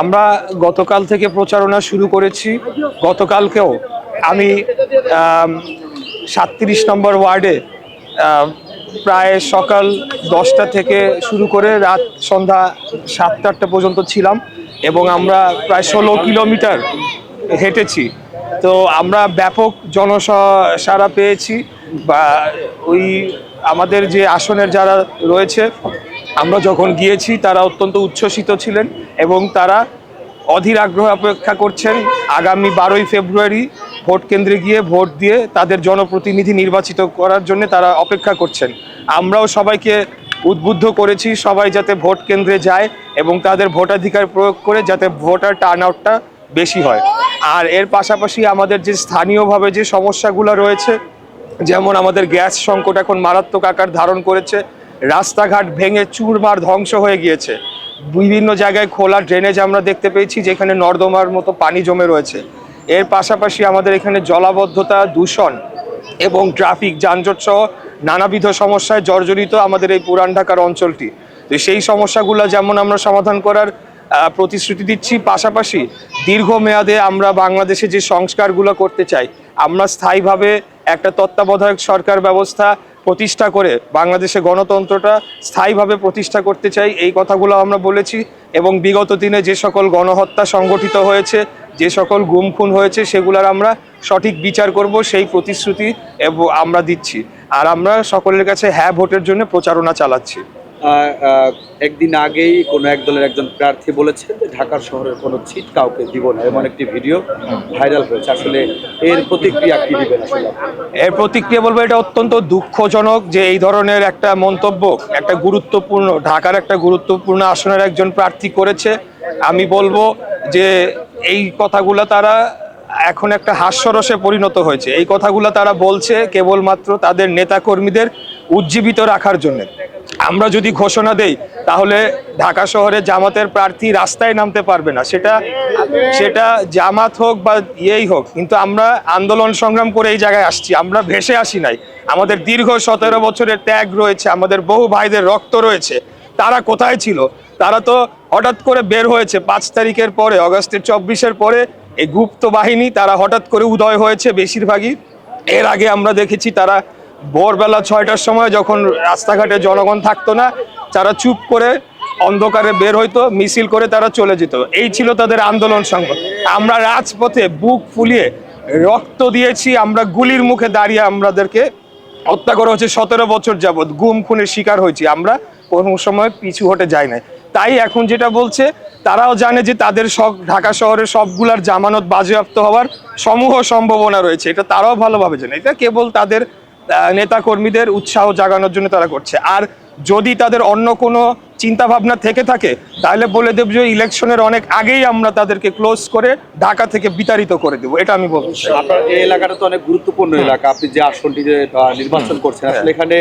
আমরা গতকাল থেকে প্রচারণা শুরু করেছি। গতকালকেও আমি সাতত্রিশ নম্বর ওয়ার্ডে প্রায় সকাল দশটা থেকে শুরু করে রাত সন্ধ্যা সাতটা আটটা পর্যন্ত ছিলাম এবং আমরা প্রায় ষোলো কিলোমিটার হেঁটেছি। তো আমরা ব্যাপক জনসারা পেয়েছি বা ওই আমাদের যে আসনের যারা রয়েছে আমরা যখন গিয়েছি, তারা অত্যন্ত উচ্ছ্বসিত ছিলেন এবং তারা অধীর আগ্রহ অপেক্ষা করছেন আগামী বারোই ফেব্রুয়ারি ভোট কেন্দ্রে গিয়ে ভোট দিয়ে তাদের জনপ্রতিনিধি নির্বাচিত করার জন্য তারা অপেক্ষা করছেন। আমরাও সবাইকে উদ্বুদ্ধ করেছি, সবাই যাতে ভোট কেন্দ্রে যায় এবং তাদের ভোটাধিকার প্রয়োগ করে যাতে ভোটার টার্ন আউটটা বেশি হয়। আর এর পাশাপাশি আমাদের যে স্থানীয়ভাবে যে সমস্যাগুলো রয়েছে, যেমন আমাদের গ্যাস সংকট এখন মারাত্মক আকার ধারণ করেছে রাস্তাঘাট ভেঙে চুরমার ধ্বংস হয়ে গিয়েছে। বিভিন্ন জায়গায় খোলা ড্রেনেজ আমরা দেখতে পেয়েছি, যেখানে নর্দমার মতো পানি জমে রয়েছে। এর পাশাপাশি আমাদের এখানে জলাবদ্ধতা, দূষণ এবং ট্রাফিক যানজট সহ নানাবিধ সমস্যায় জর্জরিত আমাদের এই পুরান ঢাকার অঞ্চলটি। তো সেই সমস্যাগুলো যেমন আমরা সমাধান করার প্রতিশ্রুতি দিচ্ছি, পাশাপাশি দীর্ঘমেয়াদে আমরা বাংলাদেশে যে সংস্কারগুলো করতে চাই, আমরা স্থায়ীভাবে একটা তত্ত্বাবধায়ক সরকার ব্যবস্থা প্রতিষ্ঠা করে বাংলাদেশে গণতন্ত্রটা স্থায়ীভাবে প্রতিষ্ঠা করতে চাই, এই কথাগুলো আমরা বলেছি। এবং বিগত দিনে যে সকল গণহত্যা সংগঠিত হয়েছে, যে সকল গুম খুন হয়েছে, সেগুলার আমরা সঠিক বিচার করব, সেই প্রতিশ্রুতি আমরা দিচ্ছি। আর আমরা সকলের কাছে হ্যাঁ ভোটের জন্য প্রচারণা চালাচ্ছি। একদিন আগেই কোনো এক দলের একজন প্রার্থী বলেছেন যে ঢাকার শহরের কোনো সিট কাউকে দিব না, এমন একটি ভিডিও ভাইরাল হয়েছে। আসলে এর প্রতিক্রিয়া কি দিবেন আসলে এর প্রতিক্রিয়া বলব, এটা অত্যন্ত দুঃখজনক যে এই ধরনের একটা মন্তব্য, একটা গুরুত্বপূর্ণ, ঢাকার একটা গুরুত্বপূর্ণ আসনের একজন প্রার্থী করেছে। আমি বলব যে এই কথাগুলো তারা এখন একটা হাস্যরসে পরিণত হয়েছে। এই কথাগুলো তারা বলছে কেবলমাত্র তাদের নেতাকর্মীদের উজ্জীবিত রাখার জন্য। আমরা যদি ঘোষণা দেই, তাহলে ঢাকা শহরে জামাতের প্রার্থী রাস্তায় নামতে পারবে না। সেটা সেটা জামাত হোক বা ইয়েই হোক, কিন্তু আমরা আন্দোলন সংগ্রাম করে এই জায়গায় আসছি। আমরা ভেসে আসি নাই। আমাদের দীর্ঘ সতেরো বছরের ত্যাগ রয়েছে, আমাদের বহু ভাইদের রক্ত রয়েছে। তারা কোথায় ছিল? তারা তো হঠাৎ করে বের হয়েছে পাঁচ তারিখের পরে, অগস্টের চব্বিশের পরে। এই গুপ্ত বাহিনী, তারা হঠাৎ করে উদয় হয়েছে বেশিরভাগই। এর আগে আমরা দেখেছি তারা ভোরবেলা ছয়টার সময় যখন রাস্তাঘাটে জনগণ থাকতো না, তারা চুপ করে অন্ধকারে বের হইতো, মিছিল করে তারা চলে যেত। এই ছিল তাদের আন্দোলন সংঘ। আমরা রাজপথে বুক ফুলিয়ে রক্ত দিয়েছি, আমরা গুলির মুখে দাঁড়িয়ে আমাদেরকে হত্যা করা হচ্ছে সতেরো বছর যাবৎ গুম, খুনের শিকার হয়েছি আমরা। কোনো সময় পিছু হটে যাই নাই। তাই এখন যেটা বলছে, তারাও জানে যে তাদের সব ঢাকা শহরের সবগুলার জামানত বাজেয়াপ্ত হওয়ার সমূহ সম্ভাবনা রয়েছে। এটা তারাও ভালোভাবে জানে। এটা কেবল তাদের আহ, নেতাকর্মীদের উৎসাহ জাগানোর জন্য তারা করছে। আর যদি তাদের অন্য কোনো চিন্তা ভাবনা থেকে থাকে তাহলে বলে দেব যে ইলেকশনের অনেক আগেই আমরা তাদেরকে ক্লোজ করে ঢাকা থেকে বিতাড়িত করে দেবো। এটা আমি চাই আপনার এই এলাকাটা তো অনেক গুরুত্বপূর্ণ এলাকা। আপনি যে আসনটিতে আহ, নির্বাচন করছেন আসলে এখানে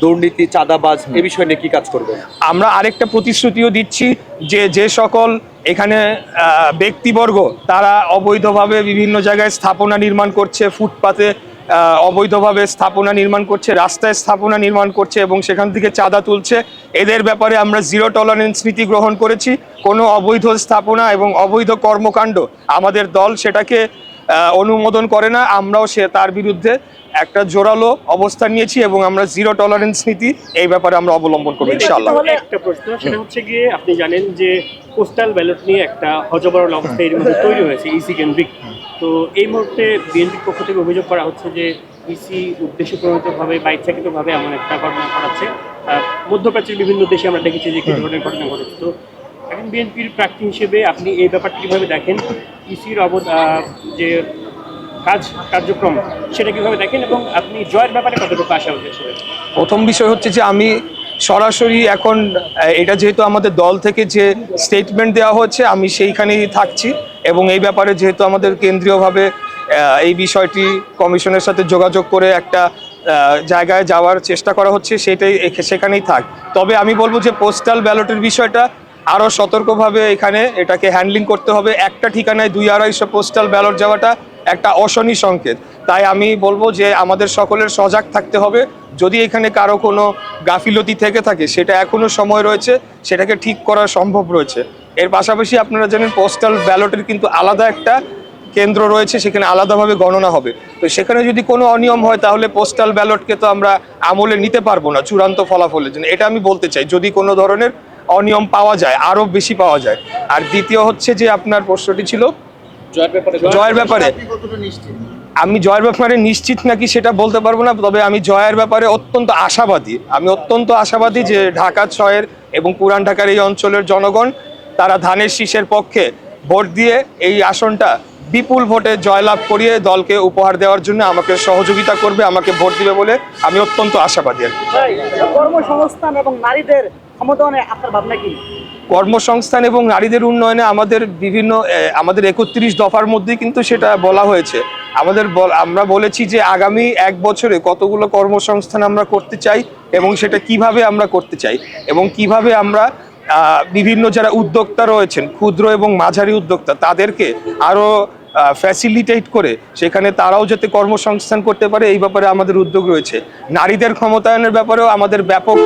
দুর্নীতি চাঁদাবাজ এ বিষয় নিয়ে কি কাজ করবেন? আমরা আরেকটা প্রতিশ্রুতিও দিচ্ছি যে যে সকল এখানে ব্যক্তিবর্গ তারা অবৈধভাবে বিভিন্ন জায়গায় স্থাপনা নির্মাণ করছে ফুটপাতে অবৈধভাবে স্থাপনা নির্মাণ করছে, রাস্তায় স্থাপনা নির্মাণ করছে এবং সেখান থেকে চাঁদা তুলছে। এদের ব্যাপারে আমরা জিরো টলারেন্স নীতি গ্রহণ করেছি। কোনো অবৈধ স্থাপনা এবং অবৈধ কর্মকাণ্ড আমাদের দল সেটাকে অনুমোদন করে না আমরাও সে তার বিরুদ্ধে একটা জোরালো অবস্থান নিয়েছি এবং আমরা জিরো টলারেন্স নীতি এই ব্যাপারে আমরা অবলম্বন করব ইনশাআল্লাহ। একটা প্রশ্ন সেটা হচ্ছে গিয়ে আপনি জানেন যে পোস্টাল ব্যালট নিয়ে একটা হজবরল অবস্থা এর মধ্যে তৈরি হয়েছে ইসি কেন্দ্রিক তো এই মুহূর্তে বিএনপির পক্ষ থেকে অভিযোগ করা হচ্ছে যে ইসি উদ্দেশ্য প্রণীতভাবে বা ইচ্ছাকৃতভাবে এমন একটা ঘটনা ঘটাচ্ছে। আহ, মধ্যপ্রাচ্যের বিভিন্ন দেশে আমরা দেখেছি যে কি ধরনের ঘটনা ঘটেছে। তো এখন বিএনপির প্রার্থী হিসেবে আপনি এই ব্যাপারটা কীভাবে দেখেন? ইসির যে কাজ, কার্যক্রম, সেটা কীভাবে দেখেন এবং আপনি জয়ের ব্যাপারে কতটুকু আশা হচ্ছে প্রথম বিষয় হচ্ছে যে আমি সরাসরি এখন এটা যেহেতু আমাদের দল থেকে যে স্টেটমেন্ট দেওয়া হচ্ছে, আমি সেইখানেই থাকছি এবং এই ব্যাপারে যেহেতু আমাদের কেন্দ্রীয়ভাবে এই বিষয়টি কমিশনের সাথে যোগাযোগ করে একটা জায়গায় যাওয়ার চেষ্টা করা হচ্ছে, সেটাই সেখানেই থাক। তবে আমি বলব যে পোস্টাল ব্যালটের বিষয়টা আরও সতর্কভাবে এখানে এটাকে হ্যান্ডলিং করতে হবে। একটা ঠিকানায় দুই আড়াইশো পোস্টাল ব্যালট যাওয়াটা একটা অশনি সংকেত। তাই আমি বলব যে আমাদের সকলের সজাগ থাকতে হবে। যদি এখানে কারও কোনো গাফিলতি থেকে থাকে, সেটা এখনও সময় রয়েছে, সেটাকে ঠিক করা সম্ভব রয়েছে। এর পাশাপাশি আপনারা জানেন পোস্টাল ব্যালটের কিন্তু আলাদা একটা কেন্দ্র রয়েছে, সেখানে আলাদাভাবে গণনা হবে। তো সেখানে যদি কোনো অনিয়ম হয়, তাহলে পোস্টাল ব্যালটকে তো আমরা আমলে নিতে পারব না চূড়ান্ত ফলাফলের জন্য। এটা আমি বলতে চাই, যদি কোনো ধরনের অনিয়ম পাওয়া যায় আরও বেশি পাওয়া যায়। আর দ্বিতীয় হচ্ছে যে আপনার প্রশ্নটি ছিল জয়ের ব্যাপারে আমি জয়ের ব্যাপারে নিশ্চিত নাকি সেটা বলতে পারব না তবে আমি জয়ের ব্যাপারে অত্যন্ত আশাবাদী। আমি অত্যন্ত আশাবাদী যে ঢাকা ছয়ের এবং পুরান ঢাকার এই অঞ্চলের জনগণ তারা ধানের শীষের পক্ষে ভোট দিয়ে এই আসনটা বিপুল ভোটে জয়লাভ করিয়ে দলকে উপহার দেওয়ার জন্য আমাকে সহযোগিতা করবে আমাকে ভোট দিবে বলে আমি অত্যন্ত আশাবাদী আর কি। কর্মসংস্থান এবং নারীদের কর্মসংস্থান এবং নারীদের উন্নয়নে আমাদের বিভিন্ন আমাদের একত্রিশ দফার মধ্যে কিন্তু সেটা বলা হয়েছে। আমাদের আমরা বলেছি যে আগামী এক বছরে কতগুলো কর্মসংস্থান আমরা করতে চাই এবং সেটা কীভাবে আমরা করতে চাই এবং কীভাবে আমরা বিভিন্ন যারা উদ্যোক্তা রয়েছেন, ক্ষুদ্র এবং মাঝারি উদ্যোক্তা, তাদেরকে আরও ফ্যাসিলিটেট করে সেখানে তারাও যাতে কর্মসংস্থান করতে পারে, এই ব্যাপারে আমাদের উদ্যোগ রয়েছে। নারীদের ক্ষমতায়নের ব্যাপারেও আমাদের ব্যাপক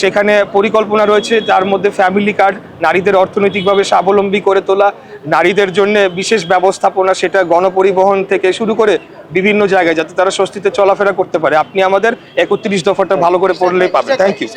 সেখানে পরিকল্পনা রয়েছে তার মধ্যে ফ্যামিলি কার্ড নারীদের অর্থনৈতিকভাবে স্বাবলম্বী করে তোলা, নারীদের জন্য বিশেষ ব্যবস্থাপনা, সেটা গণপরিবহন থেকে শুরু করে বিভিন্ন জায়গায়, যাতে তারা স্বস্তিতে চলাফেরা করতে পারে। আপনি আমাদের একত্রিশ দফাটা ভালো করে পড়লেই পাবেন। Thank you